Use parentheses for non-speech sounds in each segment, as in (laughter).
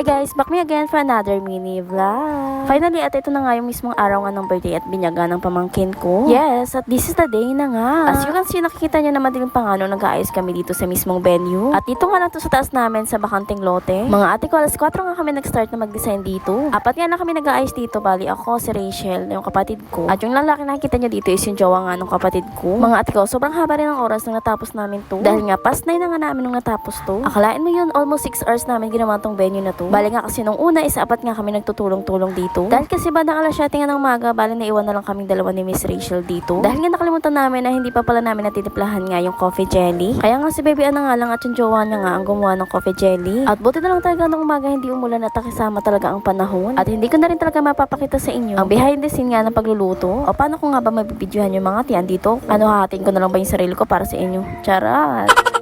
Hi guys, back me again for another mini vlog. Finally, at ito na nga yung mismong araw nga ng birthday at binyaga ng pamangkin ko. Yes, at this is the day na nga. As you can see, nakikita nyo na madilim pa nga nung nag-aayos kami dito sa mismong venue. At dito nga lang to sa taas namin sa bakanting lote. Mga ate ko, alas 4 nga kami nag-start na mag-design dito. Apat nga lang kami nag-aayos dito, bali ako, si Rachel, yung kapatid ko. At yung lalaki na nakikita nyo dito is yung jowa nga ng kapatid ko. Mga ate ko, sobrang haba rin ng oras nung natapos namin to. Dahil nga, past 9 na nga namin nung natapos to. Akalain mo yun, almost 6 hours namin ginawa tong venue na to. Bali nga kasi nung una, isa apat nga kami nagtutulong-tulong dito. Dahil kasi bandang alas 7 nga ng maga, bali naiwan na lang kaming dalawa ni Miss Rachel dito. Dahil nga nakalimutan namin na hindi pa pala namin natitiplahan nga yung coffee jelly. Kaya nga si Baby Ana nga lang at yung jowa niya nga ang gumawa ng coffee jelly. At buti na lang talaga nung umaga hindi umulan at nakisama talaga ang panahon. At hindi ko na rin talaga mapapakita sa inyo ang behind the scene nga ng pagluluto. O paano ko nga ba mabibidyohan yung mga tiyan dito? Ano hahatiin ko na lang ba yung sarili ko para sa inyo? Charat!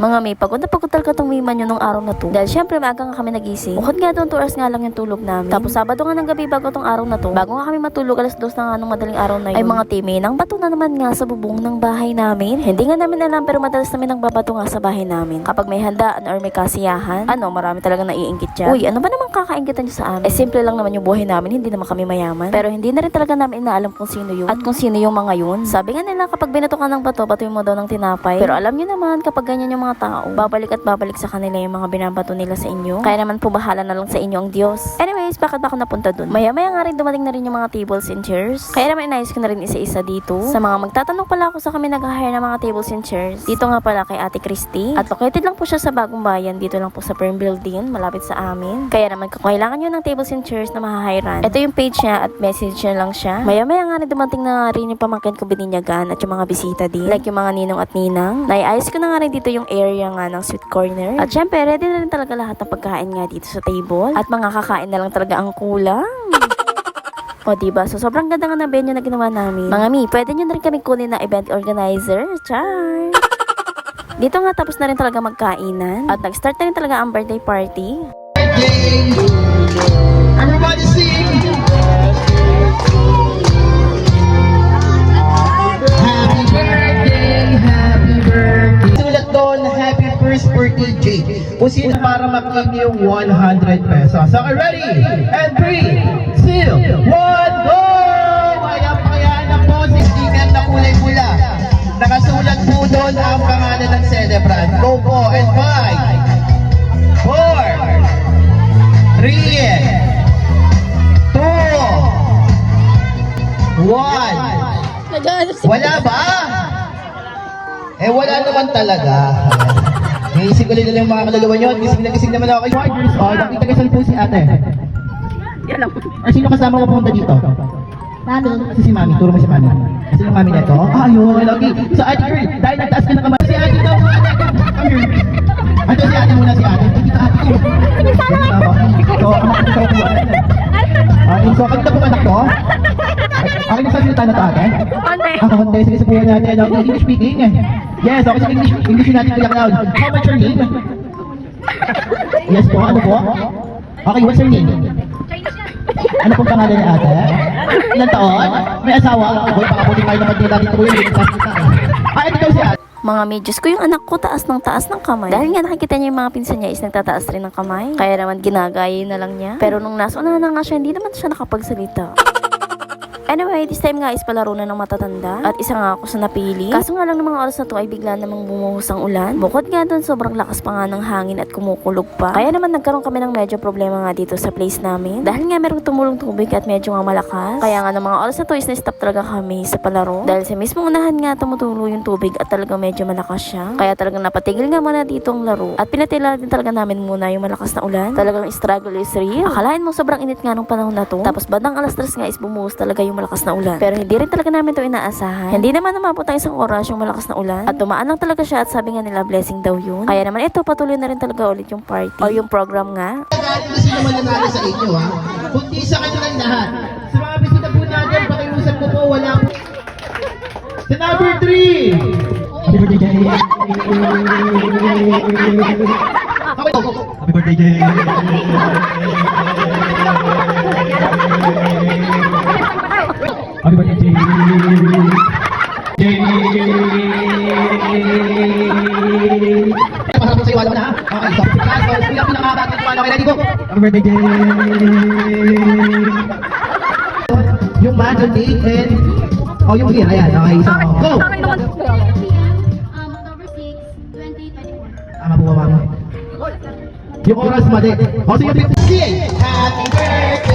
Mga may pagod na pagod talaga tong mima nyo nung araw na to. Dahil syempre maaga nga kami nagising. Bukod nga doon 2 hours nga lang yung tulog namin. Tapos Sabado nga ng gabi bago tong araw na to. Bago nga kami matulog alas 2 na nga nung madaling araw na yun. Ay mga timi, nang bato na naman nga sa bubong ng bahay namin. Hindi nga namin alam pero madalas namin nang babato nga sa bahay namin. Kapag may handaan or may kasiyahan, ano marami talaga naiingit dyan. Uy, ano ba naman kakaingitan nyo sa amin? Eh simple lang naman yung buhay namin, hindi naman kami mayaman. Pero hindi na rin talaga namin inaalam kung sino yun. At kung sino yung mga yun. Sabi nga nila kapag binato ka ng bato, batuin mo daw ng tinapay. Pero alam nyo naman kapag ganyan yung mga tao, babalik at babalik sa kanila yung mga binabato nila sa inyo. Kaya naman po bahala na lang sa inyo ang Diyos. Anyways, bakit ba ako napunta dun? Maya-maya nga rin dumating na rin yung mga tables and chairs. Kaya naman inayos ko na rin isa-isa dito. Sa mga magtatanong pala ako sa kami nag-hire ng mga tables and chairs. Dito nga pala kay Ate Christy. At located lang po siya sa Bagong Bayan. Dito lang po sa Perm Building, malapit sa amin. Kaya naman kung kailangan nyo ng tables and chairs na mahahiran, ito yung page niya at message niya lang siya. Maya-maya nga rin dumating na rin yung pamangkin ko bininyagan at yung mga bisita din. Like yung mga ninong at ninang. Naiayos ko na nga rin dito yung area nga ng sweet corner. At syempre, ready na rin talaga lahat ng pagkain nga dito sa table. At mga kakain na lang talaga ang kulang. (laughs) O, diba? So, sobrang ganda nga ng venue na ginawa namin. Mga mi, pwede nyo na rin kami kunin na event organizer. Char! (laughs) Dito nga tapos na rin talaga magkainan. At nag-start na rin talaga ang birthday party. Everybody happy first birthday, Jay. Kung sino para maklaim yung 100 pesos. Okay, ready? And 3, 2, 1, go! Ayan pa yan na po, si na kulay pula. Nakasulat po doon ang pangalan ng celebrant. Go po, and 5, 4, 3, two, one. Wala ba? Eh, wala naman talaga. Naisip ko nila yung mga kaluluwa nyo. Gising na gising naman ako kay Warriors. Oh, nakita kayo sa po si ate. Or sino kasama mo pumunta dito? Mami. Kasi si Mami. Turo mo si Mami. Kasi yung Mami nito. Ah, yun. Okay. So, ate girl, dahil nagtaas ka ng kamay. Si ate daw. Ate, come here. Ate, si ate muna si ate. Dito ate ko. So, amak ko sa upuan. Ah, so, kanina po anak ko? Okay na salita na to ate? Ah, konti. Sige, sabihin natin. Ano, English speaking. Yes, okay. Sige, English, English natin Kuya Cloud. How much your name? Yes po, ano po? Okay, what's your name? Ano pong pangalan ni ate? Ilan taon? May asawa? Boy, baka pwede kayo naman din natin kita eh. Ah, ito daw si ate. Mga medyos ko yung anak ko taas ng taas ng kamay. Dahil nga nakikita niya yung mga pinsan niya is nagtataas rin ng kamay. Kaya naman ginagaya na lang niya. Pero nung nasa na nga siya, hindi naman siya nakapagsalita. Anyway, this time nga is palaro na ng matatanda at isa nga ako sa napili. Kaso nga lang ng mga oras na to ay bigla namang bumuhos ang ulan. Bukod nga doon, sobrang lakas pa nga ng hangin at kumukulog pa. Kaya naman nagkaroon kami ng medyo problema nga dito sa place namin. Dahil nga merong tumulong tubig at medyo nga malakas. Kaya nga ng mga oras na to is na-stop talaga kami sa palaro. Dahil sa mismong unahan nga tumutulo yung tubig at talagang medyo malakas siya. Kaya talagang napatigil nga muna dito ang laro. At pinatila din talaga namin muna yung malakas na ulan. Talagang struggle is real. Akalain mo sobrang init nga nung panahon na to. Tapos bandang alas 3 nga is bumuhos talaga yung malakas na ulan. Pero hindi rin talaga namin to inaasahan. Hindi naman umabot tayo isang oras yung malakas na ulan. At tumaan lang talaga siya at sabi nga nila blessing daw yun. Kaya naman ito patuloy na rin talaga ulit yung party. O yung program nga. Kahit na sino man nanalo sa inyo ha. Kundi sa kanilang lahat. Sa mga bisita po natin, pakiusap ko po, wala po. Sa number 3! Happy birthday, Jay! Happy birthday, Jay! Happy birthday, Jay! Jay! Pasok sa mo na ha? Okay, so, Tapos, yung pinakabatid pa na ready ko. Happy birthday, Jay! Yung yung date, and... Oh, yung gear, ayan. Okay, so, go! October 6, 2024. Tama po ba, ma'am? Yung oras, mali. O, sige, sige. Happy birthday!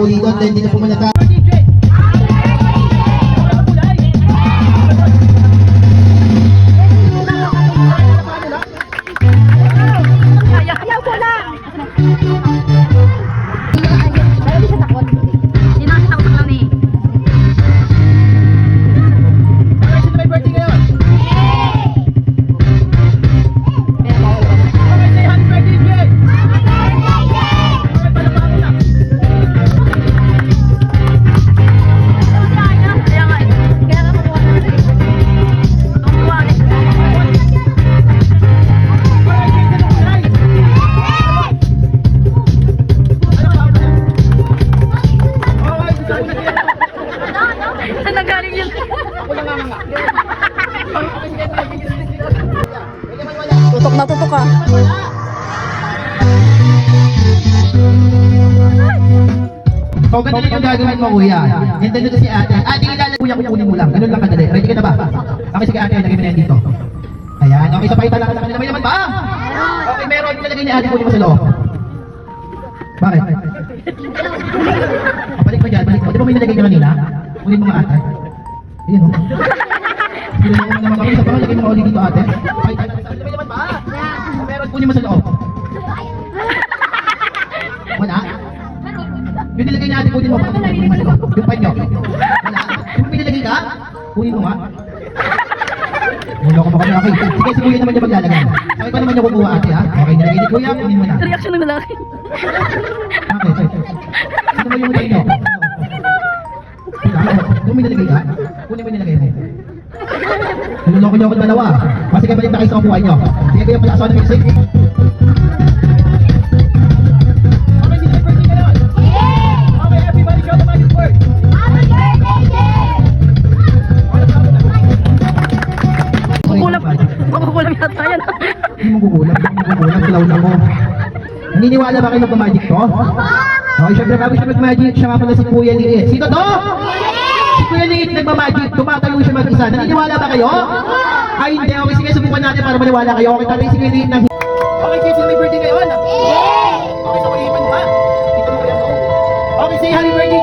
Po doon, then hindi na po manata. Tutok na tutok ka. So, ganun lang yung gagawin mo, kuya. Hintayin nyo to si ate. Ate, ilalagay kuya, kukunin mo lang. Ganun lang kadali. Ready ka na ba? Okay, sige ate, lagay mo na yan dito. Ayan, okay, sa kanila. May naman ba? Okay, meron. Nilagay ni ate, kunin mo sa loob. Bakit? Oh, balik mo dyan, balik mo. Di ba may nilagay ka kanina? Kunin mo nga ate. Ayan, oh. Nilagay mo naman kami. Sa bawal, lagay mo ulit dito ate. Kunin mo pa. Sa. Yung panyo. Wala. Yung pinilagay ka, kunin mo nga. Mula ko pa kami. Okay. Sige, si kuya naman niya maglalagay. Okay pa naman niya kukuha ate ha. Okay, nilagay ni kuya, kunin mo na. Reaction ng lalaki. Okay. Ano mo yung nilagay mo? Kung may nilagay ka, kunin mo yung nilagay mo. Niloloko niyo ako dalawa. Kasi kayo balik na kayo sa kukuha niyo. Sige, kuya, pala ng music. Naniniwala ba kayo mag-magic to? Okay, syempre bago siya mag-magic, siya nga pala si Kuya Liit. Sino to? Si Kuya Liit nagmamagic, tumatayo siya mag-isa. Naniniwala ba kayo? Ay, hindi. Okay, sige, subukan natin para maniwala kayo. Okay, tatay si Kuya Liit ng... Okay, sino may birthday ngayon? Okay, sa Kuya Iman ba? Dito mo. Okay, say happy birthday,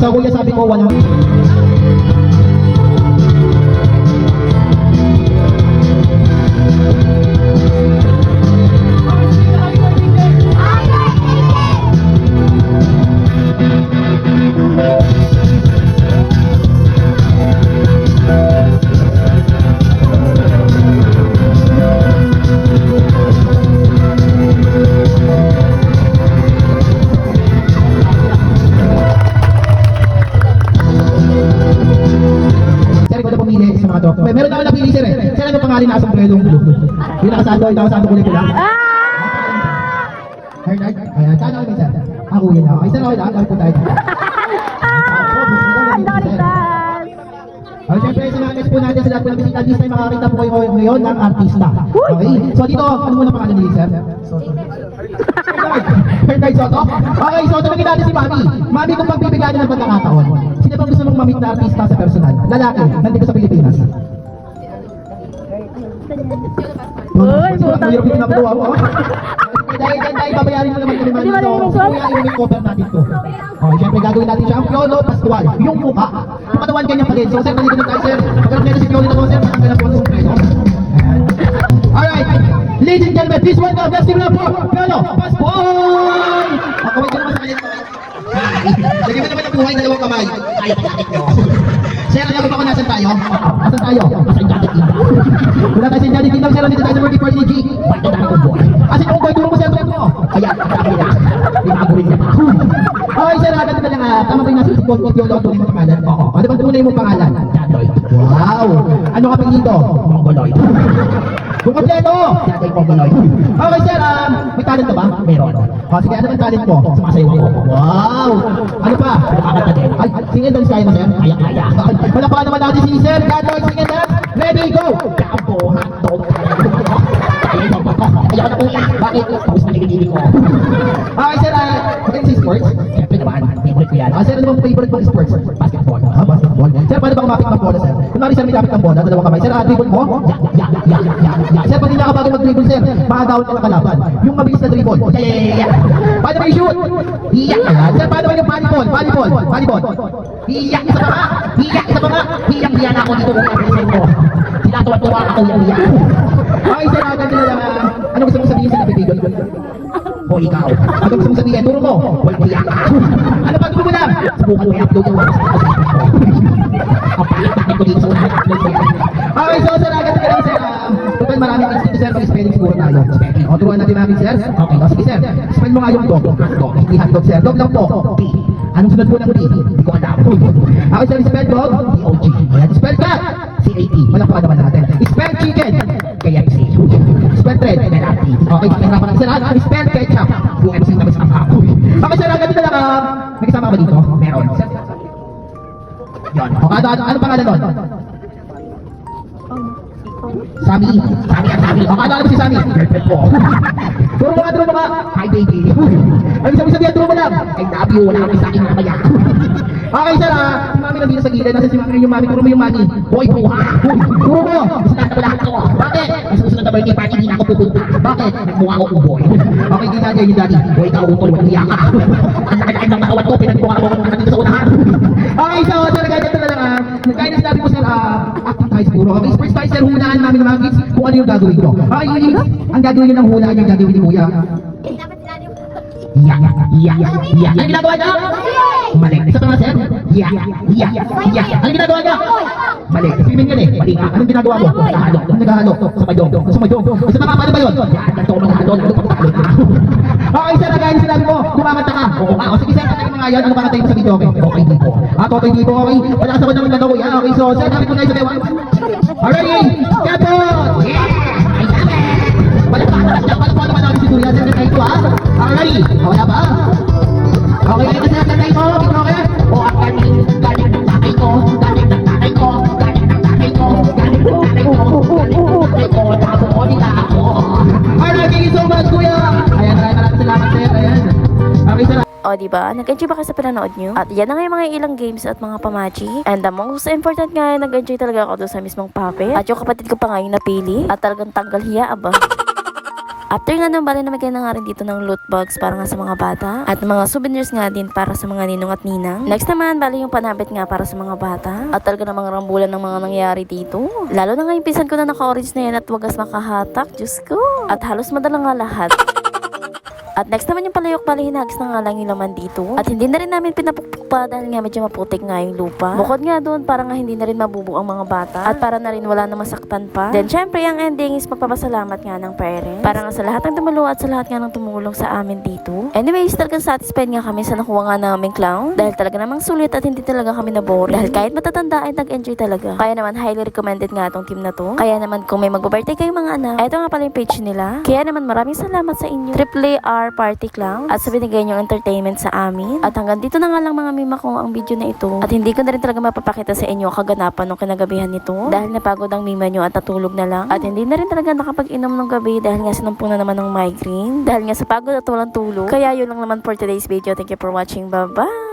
so kuya sabi ko, one Sir, Pangalan na asombrelong blue? Yung nakasando, yung nakasando kulay pula. Bernard? Ayan, saan ako sir? Ako yun ako. Ay, sir, ako lang. Gawin po tayo. Oh, syempre, sa mga guests po natin sa lahat po ng bisita, this time makakita po kayo ngayon ng artista. Okay? So dito, ano muna pangalan ni sir? Bernard Soto? Okay, so tumingin natin si Mami. Mami, kung pagbibigyan ng pagkakataon, sino bang gusto mong mamit na artista sa personal? Lalaki, nandito sa Pilipinas. Uy, susuot. Ang hirap yung nakuha mo. Dahil dyan tayo, babayarin mo naman dito. rin susuot? Kuya, yung cover natin to. Oh, syempre gagawin natin siya ang Piolo Pascual. Yung mukha. Katawan ganyan pa din. So, sir, na tayo, sir. Pagkaroon nila si Piolo na to, sir. Matanggal na po ang sombrero. Ayan. Alright. Ladies and gentlemen, please welcome, let's give it up for Piolo Pascual! Ako, wait ka naman sa kanila. Lagyan mo naman ang buhay dalawang kamay. Kaya pa natin nyo. Sir, alam mo ba kung nasan tayo? Nasan tayo? Nasa Indatic Kingdom. (laughs) Wala tayo sa Indatic Kingdom, sir. Nandito tayo sa birthday party G. Na ako boy? Asin yung boy, turo mo sir, mo. Kaya, sabi nila, pinakagurin niya. Okay, sir, agad na lang. ah, Tama ba yung nasa si Paul Cotiolo ang tunay mong pangalan? Oo. Ano ba tunay mong pangalan? Janoy. Wow. Ano ka pang dito? Mongoloid. Kung kompleto! Janoy Mongoloid. Okay, sir. Um, may talent ka ba? Meron. O, sige, ano bang talent mo? Sumasayaw ako. Wow! Ano pa? Nakakanta din. Ay, sing and dance kaya mo, sir? Kaya, kaya. Wala pa naman natin si Sir Janoy, sing and dance. Ready, go! Jabo, hotdog. Ko. Kaya na ulit. Bakit? Tapos na nagigili ko. Okay, sir. Uh, magaling si sports? Siyempre naman. Favorite ko yan. Ah, sir, ano bang favorite mong sports? Basketball. Ah, basketball. Sir, paano ba kumapit ng bola, sir? Kunwari, sir, may kapit ng bola, dalawang kamay. Sir, ah, dribble mo? Ya, ya, ya, ya, ya, ya. Sir, pag hindi ka mag-dribble, sir, makagawin ka ng kalaban. Yung mabilis na dribble. Ya, ya, ya, ya. Paano ba i-shoot? Iya. Ayan. Sir, paano ba yung volleyball? Volleyball. Volleyball. Iya, isa pa nga. Iya, isa pa hiya na ako dito napisin ko. Sinatuwa-tuwa ako yung hiya. Okay, sir, ganito na lang. Ano gusto mo sabihin sa nabibigyan? O ikaw. Ano gusto mo sabihin? Turo mo. Walang hiya ka. Ano pa gusto mo lang? Subukan mo i-upload yung mga payat natin ko dito sa. Okay, so sir, agad ka lang sir. Ah, Total maraming things dito sir. Mag-spelling siguro tayo. O, turuan natin namin sir. Okay, o sige sir. Spell mo nga yung dog. Dog. Hindi hotdog sir. Dog lang po. D. Anong sunod po ng D? Hindi ko alam. Okay sir, spell dog. D-O-G. Ayan, spell cat. C-A-T. Walang pa naman natin. Spell chicken. KFC. Spell thread. NLT. Okay, nahirapan natin sir. Ah, Spell ketchup. UMC naman sa ako. Okay sir, agad na lang. ah. May kasama ka ba dito? Meron. Sir, ano, ano, pangalan doon? Sami. Sami ang Sami. O, ano, si Sami? Girlfriend ko. Nga, turo mo nga. Hi, baby. Ano sabi sabihan, turo mo lang. I love you. Wala kami sa akin mamaya. Okay, sir, ah. Si Mami nandito sa gilid. Nasa si Mami yung Mami. Turo mo yung Mami. Boy, buha. Turo mo. Gusto na lahat ko. Bakit? Kasi susunod na birthday party, hindi na ako pupunta. Bakit? Nagmukha ako boy. Okay, di daddy, di daddy. Boy, ikaw, utol, walang hiya ka. Ang laki-laki ng katawan ko, pinagmukha ako nandito sa unahan. Okay, so, sir, ganyan. Kaya sinabi ko, sir, ah, acting tayo siguro. Okay, first tayo, sir, hulaan namin ng mga kids kung ano yung gagawin ko. Okay, yun, ang gagawin nyo ng hulaan yung gagawin ni Kuya. Mo. Iya, iya, iya. Ano ginagawa niya? Mali. Isa pa nga, sir. Iya, iya, iya. Ano ginagawa niya? Mali. Swimming yan eh. Mali. Anong ginagawa mo? Naghahalo. Anong naghahalo? Sa mayong. Sa mayong. Sa mga paano ba yun? Yan, ganito ko naghahalo. Ano pang kumakanta ka. Oo nga. O sige, sir. Katayin mo nga yan. Ano kakatayin mo sa video? Okay. Okay, di po. Ah, okay, di po. Okay. Wala sa kanyang laro. Yan. Okay, so, sir. Kapit mo tayo sa dewa. Alright. Kapot! Yeah! Wala pa, wala pa, wala pa naman natin si Kuya, sir, kay ko, ha? Alright, wala ba? Okay, kayo kasi natin ko, okay? O, ang galing, galing ng tatay ko, galing ng tatay ko, galing ng tatay ko, galing ng tatay ko, galing ng tatay ko, nabo O, di ba? Nag-enjoy ba kayo sa pinanood nyo? At yan na nga yung mga ilang games at mga pamachi. And the most important nga, nag-enjoy talaga ako doon sa mismong puppet. At yung kapatid ko pa nga yung napili. At talagang tanggal hiya, aba. After nga nang bali namigay na nga rin dito ng loot bags para nga sa mga bata at mga souvenirs nga din para sa mga ninong at ninang. Next naman, bali yung panabit nga para sa mga bata at talaga namang rambulan ng mga nangyari dito. Lalo na nga yung pisan ko na naka-orange na yan at wagas makahatak, Diyos ko. At halos madala nga lahat. At next naman yung palayok bali hinagis na nga lang yung laman dito. At hindi na rin namin pinapukpuk pa dahil nga medyo maputik nga yung lupa. Bukod nga doon, para nga hindi na rin mabubo ang mga bata. At para na rin wala na masaktan pa. Then syempre, ang ending is magpapasalamat nga ng parents. Para nga sa lahat ng tumulo at sa lahat nga ng tumulong sa amin dito. Anyways, talagang satisfied nga kami sa nakuha nga namin clown. Dahil talaga namang sulit at hindi talaga kami nabore. Dahil kahit matatanda ay nag-enjoy talaga. Kaya naman highly recommended nga itong team na to. Kaya naman kung may mag-birthday kayong mga anak, eto nga pala yung page nila. Kaya naman maraming salamat sa inyo. Triple R Party Clown at sa binigay niyong entertainment sa amin. At hanggang dito na nga lang mga mima ko ang video na ito. At hindi ko na rin talaga mapapakita sa inyo kaganapan ng kinagabihan nito. Dahil napagod ang mima nyo at natulog na lang. At hindi na rin talaga nakapag-inom ng gabi dahil nga sinumpong na naman ng migraine. Dahil nga sa pagod at walang tulog. Kaya yun lang naman for today's video. Thank you for watching. Bye-bye!